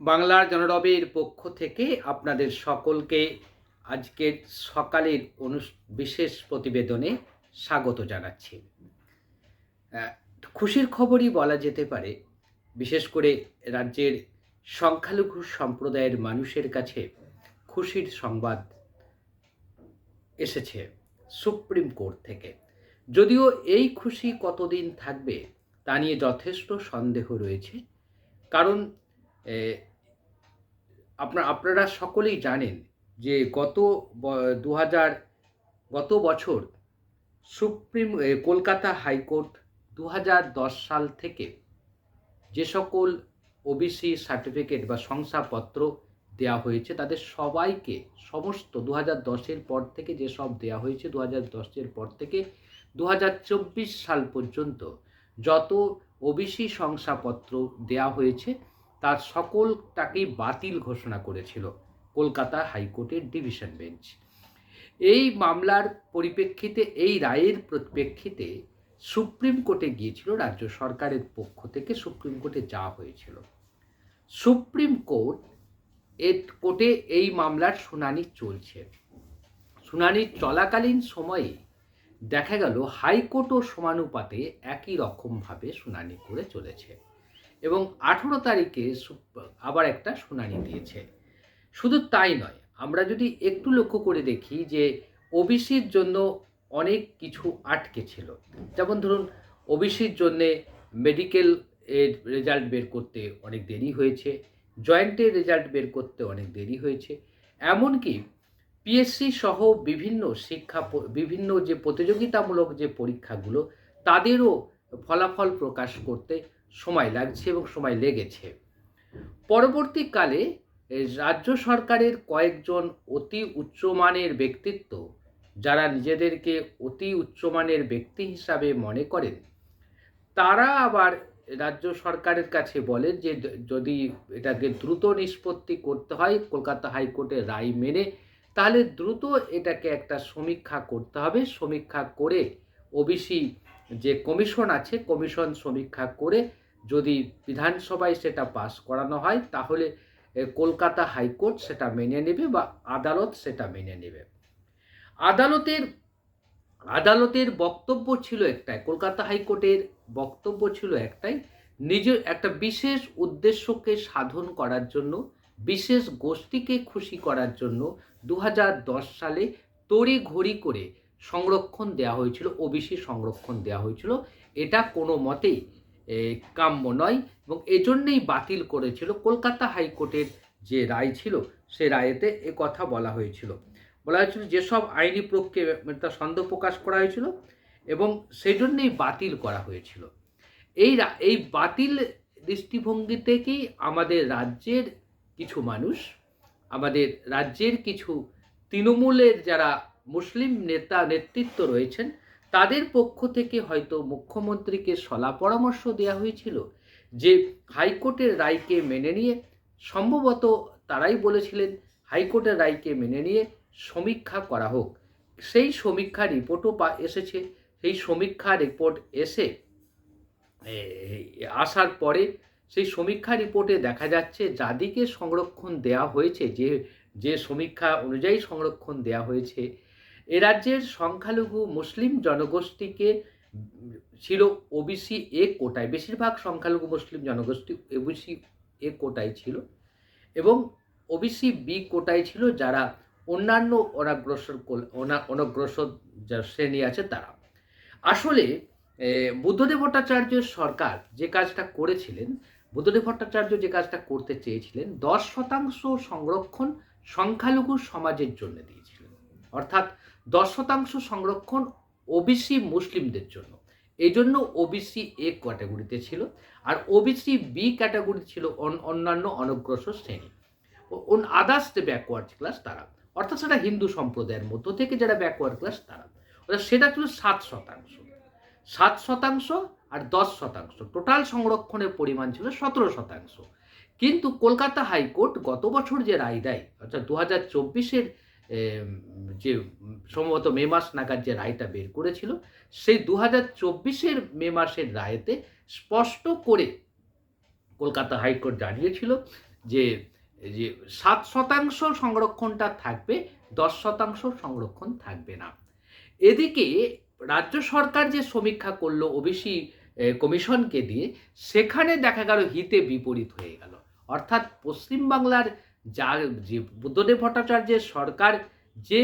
বাংলার জনরবের পক্ষ থেকে আপনাদের সকলকে আজকের সকালের অনু- বিশেষ প্রতিবেদনে স্বাগত জানাচ্ছি। খুশির খবরই বলা যেতে পারে, বিশেষ করে রাজ্যের সংখ্যালঘু সম্প্রদায়ের মানুষের কাছে খুশির সংবাদ এসেছে সুপ্রিম কোর্ট থেকে। যদিও এই খুশি কতদিন থাকবে তা নিয়ে যথেষ্ট সন্দেহ রয়েছে, কারণ আপনার, আপনারা সকলেই জানেন যে গত দু হাজার গত বছর সুপ্রিম কলকাতা হাইকোর্ট দু হাজার দশ সাল থেকে যে সকল ওবিসি সার্টিফিকেট বা শংসাপত্র দেওয়া হয়েছে, তাদের সবাইকে সমস্ত দু হাজার দশের পর থেকে যেসব দেওয়া হয়েছে দু হাজার দশের পর থেকে দু হাজার চব্বিশ সাল পর্যন্ত যত ওবিসি শংসাপত্র দেওয়া হয়েছে তার সকলটাকেই বাতিল ঘোষণা করেছিল কলকাতা হাইকোর্টের ডিভিশন বেঞ্চ। এই মামলার পরিপ্রেক্ষিতে, এই রায়ের প্রেক্ষিতে সুপ্রিম কোর্টে গিয়েছিল রাজ্য সরকারের পক্ষ থেকে সুপ্রিম কোর্টে যাওয়া হয়েছিল। সুপ্রিম কোর্ট এর কোর্টে এই মামলার শুনানি চলছে। শুনানি চলাকালীন সময়ে দেখা গেল হাইকোর্টও সমানুপাতে একই রকমভাবে শুনানি করে চলেছে। এবং আঠেরো তারিখে আবার একটা শুনানি দিয়েছে। শুধু তাই নয়, আমরা যদি একটু লক্ষ্য করে দেখি যে ওবিসির জন্য অনেক কিছু আটকে ছিল। যেমন ধরুন, ওবিসির জন্যে মেডিকেল এর রেজাল্ট বের করতে অনেক দেরি হয়েছে জয়েন্টের রেজাল্ট বের করতে অনেক দেরি হয়েছে। এমনকি পিএসসি সহ বিভিন্ন শিক্ষা বিভিন্ন যে প্রতিযোগিতামূলক যে পরীক্ষাগুলো, তাদেরও ফলাফল প্রকাশ করতে সময় লাগছে এবং সময় লেগেছে। পরবর্তীকালে রাজ্য সরকারের কয়েকজন অতি উচ্চমানের ব্যক্তিত্ব, যারা নিজেদেরকে অতি উচ্চমানের ব্যক্তি হিসাবে মনে করেন, তারা আবার রাজ্য সরকারের কাছে বলেন যে যদি এটাকে দ্রুত নিষ্পত্তি করতে হয়, কলকাতা হাইকোর্টের রায় মেনে, তাহলে দ্রুত এটাকে একটা সমীক্ষা করতে হবে। সমীক্ষা করে ওবিসি যে কমিশন আছে, কমিশন সমীক্ষা করে যদি বিধানসভায় সেটা পাস করানো হয়, তাহলে কলকাতা হাইকোর্ট সেটা মেনে নেবে বা আদালত সেটা মেনে নেবে। আদালতের আদালতের বক্তব্য ছিল একটাই, কলকাতা হাইকোর্টের বক্তব্য ছিল একটাই নিজের একটা বিশেষ উদ্দেশ্যকে সাধন করার জন্য, বিশেষ গোষ্ঠীকে খুশি করার জন্য দু হাজার দশ সালে তড়ি ঘড়ি করে সংরক্ষণ দেওয়া হয়েছিল, ওবিসি সংরক্ষণ দেওয়া হয়েছিল। এটা কোনো মতেই কাম্য নয় এবং এজন্যই বাতিল করেছিল। কলকাতা হাইকোর্টের যে রায় ছিল, সে রায়েতে এ কথা বলা হয়েছিল। বলা হয়েছিল যেসব আইনি প্রক্রিয়া সন্দেহ প্রকাশ করা হয়েছিল এবং সেই জন্যেই বাতিল করা হয়েছিল। এই এই বাতিল দৃষ্টিভঙ্গি থেকেই আমাদের রাজ্যের কিছু মানুষ, আমাদের রাজ্যের কিছু তৃণমূলের যারা মুসলিম নেতা নেতৃত্ব রয়েছেন, তাদের পক্ষ থেকে হয়তো মুখ্যমন্ত্রীকে সলা পরামর্শ দেওয়া হয়েছিল যে হাইকোর্টের রায়কে মেনে নিয়ে, সম্ভবত তারাই বলেছিলেন হাইকোর্টের রায়কে মেনে নিয়ে সমীক্ষা করা হোক। সেই সমীক্ষা রিপোর্টও পা এসেছে, সেই সমীক্ষা রিপোর্ট এসে আসার পরে সেই সমীক্ষা রিপোর্টে দেখা যাচ্ছে যাদিকে সংরক্ষণ দেওয়া হয়েছে, যে যে সমীক্ষা অনুযায়ী সংরক্ষণ দেওয়া হয়েছে এ রাজ্যের সংখ্যালঘু মুসলিম জনগোষ্ঠীকে ছিল ওবিসি এ কোটায়, বেশিরভাগ সংখ্যালঘু মুসলিম জনগোষ্ঠী ওবিসি এ কোটায় ছিল এবং ওবিসি বি কোটায় ছিল যারা অন্যান্য অনাগ্রসর অনগ্রসর শ্রেণি আছে তারা। আসলে বুদ্ধদেব ভট্টাচার্যের সরকার যে কাজটা করেছিলেন, বুদ্ধদেব ভট্টাচার্য যে কাজটা করতে চেয়েছিলেন, দশ শতাংশ সংরক্ষণ সংখ্যালঘু সমাজের জন্য দিয়েছিলেন। অর্থাৎ দশ শতাংশ সংরক্ষণ ওবিসি মুসলিমদের জন্য। এই জন্য ওবিসি এ ক্যাটাগরিতে ছিল আর ওবিসি বি ক্যাটাগরি ছিল অন- অন্যান্য অনগ্রসর শ্রেণি। অন আদার্স যে ব্যাকওয়ার্ড ক্লাস তারা। অর্থাৎ সেটা হিন্দু সম্প্রদায়ের মধ্য থেকে যারা ব্যাকওয়ার্ড ক্লাস তারা। অর্থাৎ সেটা ছিল সাত শতাংশ। সাত শতাংশ আর দশ শতাংশ। টোটাল সংরক্ষণের পরিমাণ ছিল সতেরো শতাংশ। কিন্তু কলকাতা হাইকোর্ট গত বছর যে রায় দেয়, অর্থাৎ দু হাজার চব্বিশের যে সম্ভবত মে মাস নাগাদ যে রায়টা বের করেছিল, সেই দু হাজার চব্বিশের মে মাসের রায়েতে স্পষ্ট করে কলকাতা হাইকোর্ট জানিয়েছিল যে যে সাত শতাংশ সংরক্ষণটা থাকবে, দশ শতাংশ সংরক্ষণ থাকবে না। এদিকে রাজ্য সরকার যে সমীক্ষা করল ওবিসি কমিশনকে দিয়ে, সেখানে দেখা গেল হিতে বিপরীত হয়ে গেল। অর্থাৎ পশ্চিমবাংলার যা যে বুদ্ধদেব ভট্টাচার্যের সরকার যে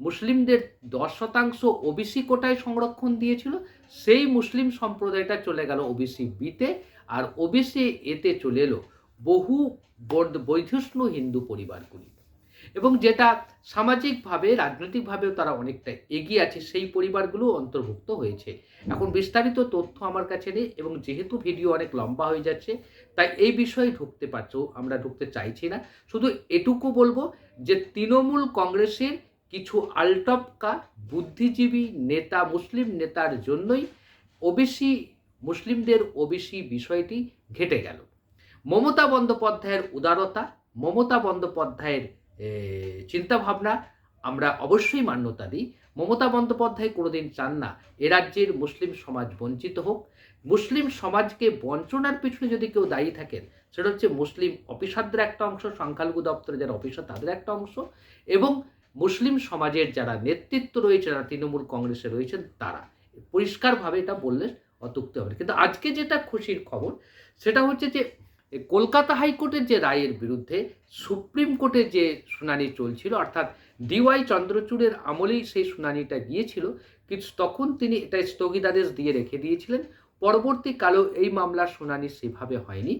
মুসলিমদের দশ শতাংশ ওবিসি কোটায় সংরক্ষণ দিয়েছিল, সেই মুসলিম সম্প্রদায়টা চলে গেল ওবিসি বিতে আর ওবিসি এতে চলে এলো বহু বৈধষ্ণু হিন্দু পরিবারগুলি। এবং যেটা সামাজিকভাবে, রাজনৈতিকভাবেও তারা অনেকটা এগিয়ে আছে, সেই পরিবারগুলো অন্তর্ভুক্ত হয়েছে। এখন বিস্তারিত তথ্য আমার কাছে নেই এবং যেহেতু ভিডিও অনেক লম্বা হয়ে যাচ্ছে, তাই এই বিষয়ে ঢুকতে পারছ, আমরা ঢুকতে চাইছি না। শুধু এটুকু বলব যে তৃণমূল কংগ্রেসের কিছু আলটপকা বুদ্ধিজীবী নেতা, মুসলিম নেতার জন্যই ওবিসি, মুসলিমদের ওবিসি বিষয়টি ঘেটে গেল। মমতা বন্দ্যোপাধ্যায়ের উদারতা, মমতা বন্দ্যোপাধ্যায়ের চিন্তাভাবনা আমরা অবশ্যই মান্যতা দিই। মমতা বন্দ্যোপাধ্যায় কোনোদিন চান না, এ রাজ্যের মুসলিম সমাজ বঞ্চিত হোক। মুসলিম সমাজকে বঞ্চনার পিছনে যদি কেউ দায়ী থাকেন, সেটা হচ্ছে মুসলিম অফিসারদের একটা অংশ, সংখ্যালঘু দপ্তরে যারা অফিসার, তাদের একটা অংশ এবং মুসলিম সমাজের যারা নেতৃত্ব রয়েছে, যারা তৃণমূল কংগ্রেসে রয়েছেন, তারা। পরিষ্কারভাবে এটা বললে অতুক্তি হবে কিন্তু আজকে যেটা খুশির খবর, সেটা হচ্ছে যে কলকাতা হাইকোর্টের যে রায়ের বিরুদ্ধে সুপ্রিম কোর্টে যে শুনানি চলছিল, অর্থাৎ ডিওয়াই চন্দ্রচূড়ের আমলেই সেই শুনানিটা গিয়েছিল, কিন্তু তখন তিনি এটা স্থগিতাদেশ দিয়ে রেখে দিয়েছিলেন। পরবর্তীকালেও এই মামলার শুনানি সেভাবে হয়নি।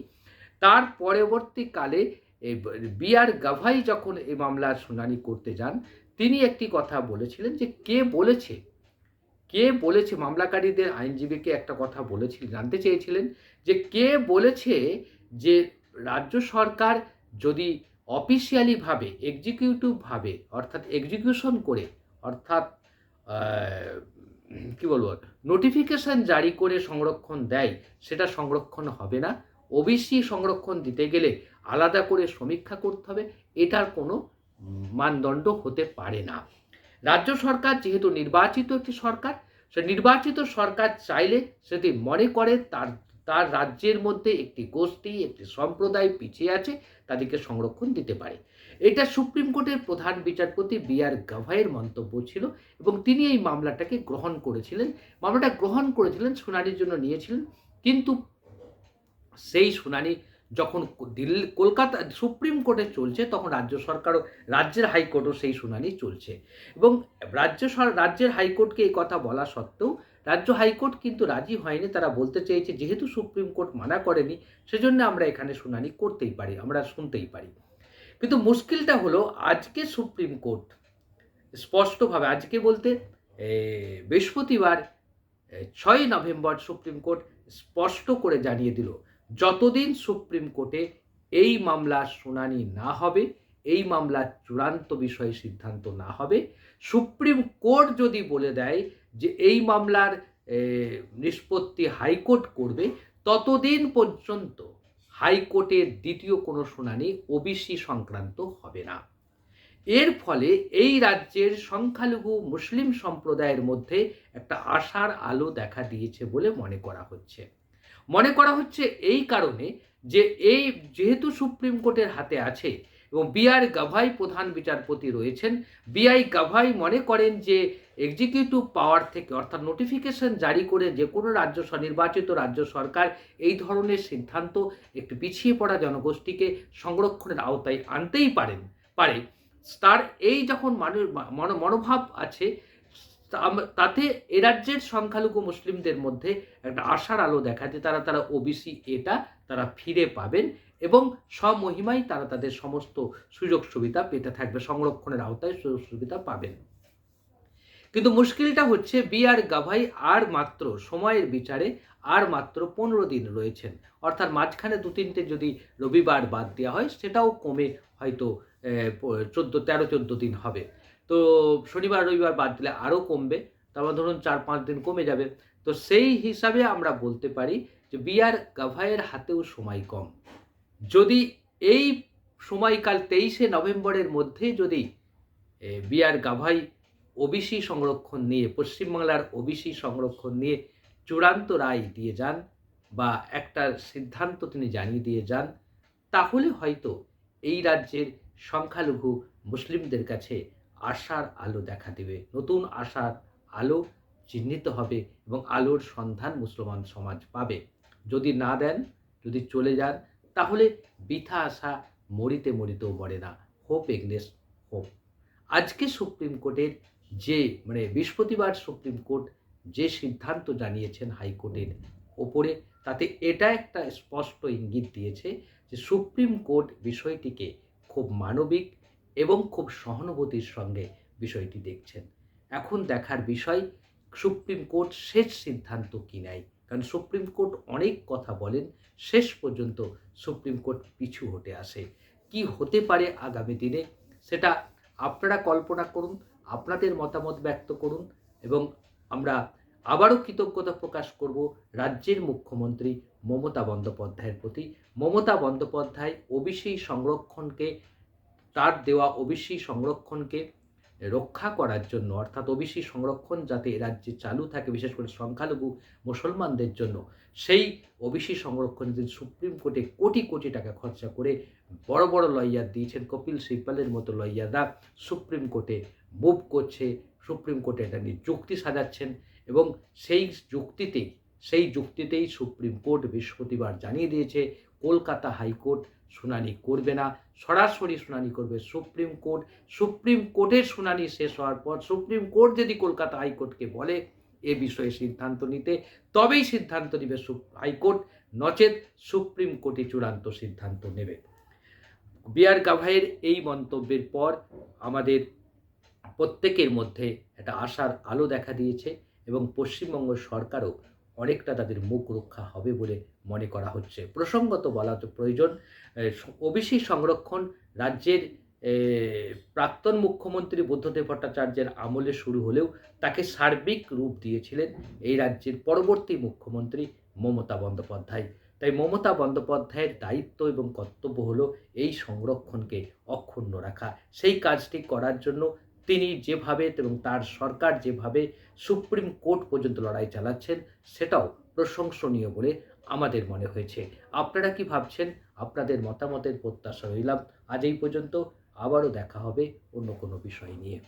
তার পরবর্তীকালে বি আর গাভাই যখন এই মামলার শুনানি করতে যান, তিনি একটি কথা বলেছিলেন যে কে বলেছে কে বলেছে, মামলাকারীদের আইনজীবীকে একটা কথা বলেছিলেন, জানতে চেয়েছিলেন যে কে বলেছে যে রাজ্য সরকার যদি অফিসিয়ালিভাবে এক্সিকিউটিভভাবে অর্থাৎ এক্সিকিউশন করে, অর্থাৎ কি বলব নোটিফিকেশন জারি করে সংরক্ষণ দেয়, সেটা সংরক্ষণ হবে না। ওবিসি সংরক্ষণ দিতে গেলে আলাদা করে সমীক্ষা করতে হবে, এটার কোনো মানদণ্ড হতে পারে না। রাজ্য সরকার যেহেতু নির্বাচিত একটি সরকার, সে নির্বাচিত সরকার চাইলে সেটি মনে করে, তার তার রাজ্যের মধ্যে একটি গোষ্ঠী, একটি সম্প্রদায় পিছিয়ে আছে, তাদেরকে সংরক্ষণ দিতে পারে। এটা সুপ্রিম কোর্টের প্রধান বিচারপতি বি আর গাভাইয়ের মন্তব্য ছিল এবং তিনি এই মামলাটাকে গ্রহণ করেছিলেন। মামলাটা গ্রহণ করেছিলেন, শুনানির জন্য নিয়েছিলেন। কিন্তু সেই শুনানি যখন দিল্লি, কলকাতা, সুপ্রিম কোর্টে চলছে, তখন রাজ্য সরকারও, রাজ্যের হাইকোর্টও সেই শুনানি চলছে। এবং রাজ্য রাজ্যের হাইকোর্টকে এই কথা বলা সত্ত্বেও রাজ্য হাইকোর্ট কিন্তু রাজি হয়নি। তারা বলতে চেয়েছে, যেহেতু সুপ্রিম কোর্ট মানা করেনি, সেজন্য আমরা এখানে শুনানি করতেই পারি, আমরা শুনতেই পারি। কিন্তু মুশকিলটা হলো, আজকে সুপ্রিম কোর্ট স্পষ্টভাবে, আজকে বলতে বৃহস্পতিবার ছয় নভেম্বর সুপ্রিম কোর্ট স্পষ্ট করে জানিয়ে দিল, যতদিন সুপ্রিম কোর্টে এই মামলার শুনানি না হবে, এই মামলার চূড়ান্ত বিষয়ে সিদ্ধান্ত না হবে সুপ্রিম কোর্ট যদি বলে দেয় যে এই মামলার নিষ্পত্তি হাইকোর্ট করবে, ততদিন পর্যন্ত হাইকোর্টের দ্বিতীয় কোনো শুনানি ওবিসি সংক্রান্ত হবে না। এর ফলে এই রাজ্যের সংখ্যালঘু মুসলিম সম্প্রদায়ের মধ্যে একটা আশার আলো দেখা দিয়েছে বলে মনে করা হচ্ছে। মনে করা হচ্ছে এই কারণে যে এই, যেহেতু সুপ্রিম কোর্টের হাতে আছে এবং বিআর গাভাই প্রধান বিচারপতি রয়েছেন। বিআই গাভাই মনে করেন যে এক্সিকিউটিভ পাওয়ার থেকে অর্থাৎ নোটিফিকেশন জারি করে যে কোনো রাজ্য নির্বাচিত রাজ্য সরকার এই ধরনের সিদ্ধান্ত একটু পিছিয়ে পড়া জনগোষ্ঠীকে সংরক্ষণের আওতায় আনতেই পারেন, পারে। তার এই যখন মানুষ মনো- মনোভাব আছে তাতে এ রাজ্যের সংখ্যালঘু মুসলিমদের মধ্যে একটা আশার আলো দেখা যে তারা তারা ওবিসি এটা তারা ফিরে পাবেন এবং স্বমহিমায় তারা তাদের সমস্ত সুযোগ সুবিধা পেতে থাকবে, সংরক্ষণের আওতায় সুযোগ সুবিধা পাবেন। কিন্তু মুশকিলটা হচ্ছে বি আর গাভাই আর মাত্র সময়ের বিচারে আর মাত্র পনেরো দিন রয়েছেন। অর্থাৎ মাঝখানে দু তিনটে যদি রবিবার বাদ দেওয়া হয়, সেটাও কমে হয়তো চোদ্দ, তেরো, চোদ্দ দিন হবে। তো শনিবার, রবিবার বাদ দিলে আরও কমবে। তারপর ধরুন চার, পাঁচ দিন কমে যাবে। তো সেই হিসাবে আমরা বলতে পারি যে বি আর গাভাইয়ের হাতেও সময় কম। যদি এই সময়কাল তেইশে নভেম্বরের মধ্যে যদি বি আর গাভাই ওবিসি সংরক্ষণ নিয়ে, পশ্চিমবাংলার ওবিসি সংরক্ষণ নিয়ে চূড়ান্ত রায় দিয়ে যান বা একটা সিদ্ধান্ত তিনি জানিয়ে দিয়ে যান, তাহলে হয়তো এই রাজ্যের সংখ্যালঘু মুসলিমদের কাছে আশার আলো দেখা দেবে। নতুন আশার আলো চিহ্নিত হবে এবং আলোর সন্ধান মুসলমান সমাজ পাবে। যদি না দেন, যদি চলে যান তাহলে বৃথা আশা মরিতে মরিতেও মরে না। Hope against hope. আজকে সুপ্রিম কোর্টের যে মানে বৃহস্পতিবার সুপ্রিম কোর্ট যে সিদ্ধান্ত জানিয়েছেন হাইকোর্টের ওপরে, তাতে এটা একটা স্পষ্ট ইঙ্গিত দিয়েছে যে সুপ্রিম কোর্ট বিষয়টিকে খুব মানবিক এবং খুব সহানুভূতির সঙ্গে বিষয়টি দেখছেন। এখন দেখার বিষয়, সুপ্রিম কোর্ট শেষ সিদ্ধান্ত কি নেয়? কারণ সুপ্রিম কোর্ট অনেক কথা বলেন, শেষ পর্যন্ত সুপ্রিম কোর্ট পিছু হটে আসে। কি হতে পারে আগামী দিনে, সেটা আপনারা কল্পনা করুন, আপনাদের মতামত ব্যক্ত করুন এবং আমরা আবারও কৃতজ্ঞতা প্রকাশ করব রাজ্যের মুখ্যমন্ত্রী মমতা বন্দ্যোপাধ্যায়ের প্রতি। মমতা বন্দ্যোপাধ্যায় ওবিসি সংরক্ষণকে, তার দেওয়া ওবিসি সংরক্ষণকে রক্ষা করার জন্য, অর্থাৎ ওবিসি সংরক্ষণ যাতে রাজ্যে চালু থাকে, বিশেষ করে সংখ্যালঘু মুসলমানদের জন্য, সেই ওবিসি সংরক্ষণ যে সুপ্রিম কোর্টে কোটি কোটি টাকা খরচা করে বড় বড় লয়ার দিয়েছেন, কপিল সিব্বালের মতো লয়াররা সুপ্রিম কোর্টে মুভ করছে, সুপ্রিম কোর্টে এটা নিয়ে যুক্তি সাজাচ্ছেন এবং সেই যুক্তিতেই সেই যুক্তিতেই সুপ্রিম কোর্ট বৃহস্পতিবার জানিয়ে দিয়েছে কলকাতা হাইকোর্ট শুনানি করবে না। সরাসরি শুনানি করবে সুপ্রিম কোর্ট। সুপ্রিম কোর্টের শুনানি শেষ হওয়ার পর সুপ্রিম কোর্ট যদি কলকাতা হাইকোর্টকে বলে এ বিষয়ে সিদ্ধান্ত নিতে, তবেই সিদ্ধান্ত নেবে হাইকোর্ট। নচেত সুপ্রিম কোর্টই চূড়ান্ত সিদ্ধান্ত নেবে। বিআর গাভাইয়ের এই মন্তব্যের পর আমাদের প্রত্যেকের মধ্যে একটা আশার আলো দেখা দিয়েছে এবং পশ্চিমবঙ্গ সরকারও অনেকটা তাদের মুখ রক্ষা হবে বলে মনে করা হচ্ছে। প্রসঙ্গত বলা তো প্রয়োজন ওবিসি সংরক্ষণ রাজ্যের প্রাক্তন মুখ্যমন্ত্রী বুদ্ধদেব ভট্টাচার্যের আমলে শুরু হলেও তাকে সার্বিক রূপ দিয়েছিলেন এই রাজ্যের পরবর্তী মুখ্যমন্ত্রী মমতা বন্দ্যোপাধ্যায়। তাই মমতা বন্দ্যোপাধ্যায়ের দায়িত্ব এবং কর্তব্য হলো এই সংরক্ষণকে অক্ষুণ্ণ রাখা। সেই কাজটি করার জন্য তিনি যেভাবে এবং তার সরকার যেভাবে সুপ্রিম কোর্ট পর্যন্ত লড়াই চালাচ্ছেন, সেটাও প্রশংসনীয় বলে আমাদের মনে হয়েছে। আপনারা কি ভাবছেন? আপনাদের মতামতের প্রত্যাশা রইলাম। আজ এই পর্যন্ত আবারও দেখা হবে অন্য কোনো বিষয় নিয়ে।